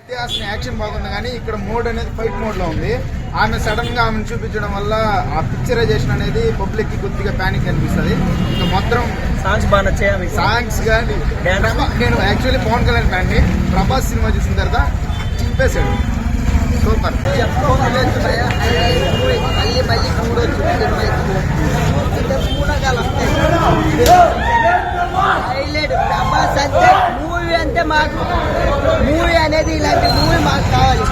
ఇతిహాసం యాక్షన్ బాగుంది కానీ ఇక్కడ మోడ్ అనేది ఫైట్ మోడ్లో ఉంది. ఆమె సడన్గా ఆమెను చూపించడం వల్ల ఆ పిక్చరైజేషన్ అనేది పబ్లిక్కి కొద్దిగా ప్యానిక్ అనిపిస్తుంది. ఇంకా మొత్తం సాంగ్స్ బాగా నచ్చాయా సాంగ్స్ కానీ నేను యాక్చువల్లీ పవన్ కళ్యాణ్ ఫ్యాన్ని ప్రభాస్ సినిమా చూసిన తర్వాత చింపేశాడు. సూపర్. మళ్ళీ మళ్ళీ చూడొచ్చు హైలైట్. ప్రభాస్ అంటే మూవీ అంటే మాకు మూవీ అనేది ఇలాంటి మూవీ మాకు కావాలి.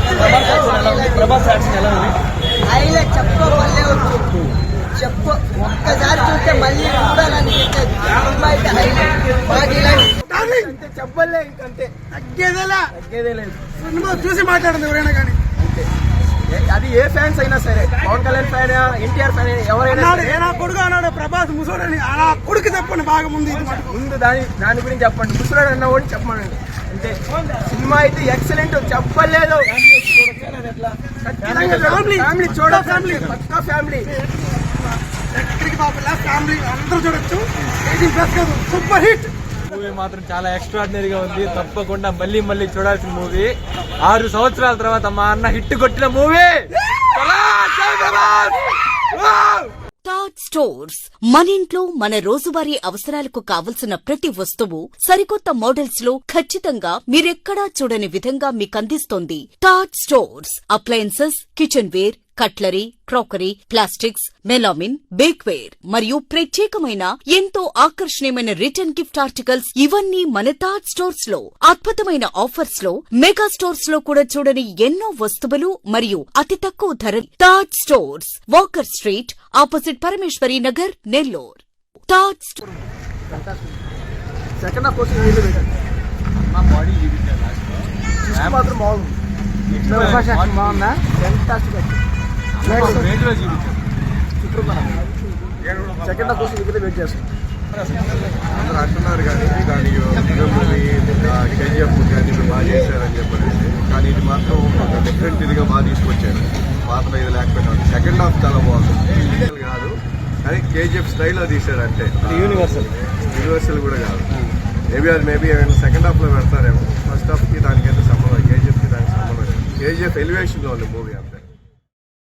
హైలైట్. చెప్పు మళ్ళీ వచ్చు చెప్పు. ఒక్కసారి చూస్తే మళ్ళీ అయితే హైలైట్. మాకు ఇలాంటి చెప్పలే ఇంకంతే. తగ్గేదేలా. తగ్గేదే లేదు సినిమా చూసి మాట్లాడింది ఎవరైనా కానీ. అది ఏ ఫ్యాన్స్ అయినా సరే పవన్ కళ్యాణ్ ఫ్యాన్ ఎన్టీఆర్ ఫ్యాన్ ఎవరైనా కొడుకు అన్నాడు ప్రభాస్ ముసోడని ఆ కొడుకు చెప్పండి బాగా ముందు. ముందు దాని దాని గురించి చెప్పండి. ముసలాడు అన్న కూడా చెప్పమనండి. అంటే సినిమా అయితే ఎక్సలెంట్ చెప్పలేదు. ఫ్యామిలీ చూడ ఫ్యామిలీ పక్కా ఫ్యామిలీ. ఎక్కడికి ఫ్యామిలీ అందరూ చూడొచ్చు. సూపర్ హిట్ మూవీ మాత్రం చాలా ఎక్స్ట్రాడినరీగా ఉంది. తప్పకుండా మళ్ళీ మళ్ళీ చూడాల్సిన మూవీ. ఆరు సంవత్సరాల తర్వాత మా అన్న హిట్ కొట్టిన మూవీ! స్టోర్స్ మన ఇంట్లో మన రోజువారీ అవసరాలకు కావలసిన ప్రతి వస్తువు సరికొత్త మోడల్స్లో ఖచ్చితంగా మీరెక్కడా చూడని విధంగా మీకందిస్తోంది taught stores appliances kitchenware cutlery crockery plastics melamine bakeware మరియు ప్రత్యేకమైన ఎంతో ఆకర్షణీయమైన రిటర్న్ గిఫ్ట్ ఆర్టికల్స్ ఇవన్నీ మన టాట్ స్టోర్స్లో అద్భుతమైన ఆఫర్స్లో మెగా స్టోర్స్లో కూడా చూడని ఎన్నో వస్తువులు మరియు అతి తక్కువ ధర taught stores walker street opposite Parameshwari Nagar Nellore. Store second half body Twist మాత్రం బాగుంది. ఫెంటాస్టిక్ సెకండ్ హాఫ్ కోసం వీళ్ళు వెయిట్ చేస్తాం అందరూ అంటున్నారు కానీ దాని కేజీఎఫ్ కానీ ఇప్పుడు బాగా చేశారని చెప్పేసి కానీ ఇది మాత్రం ఒక డిఫరెంట్ ఇదిగా బాగా తీసుకొచ్చారు పాత్ర ఇది లేకపోయినా సెకండ్ హాఫ్ చాలా బాగుంది కాదు కానీ కేజీఎఫ్ స్టైల్లో తీశారు అంటే యూనివర్సల్ యూనివర్సల్ కూడా కాదు మేబీ అది మేబీ ఏమైనా సెకండ్ హాఫ్లో పెడతారేమో ఫస్ట్ హాఫ్కి దానికైతే సంబంధం కేజీఎఫ్కి దానికి సంబంధం కేజీఎఫ్ ఎలివేషన్లో ఉంది మూవీ అంతే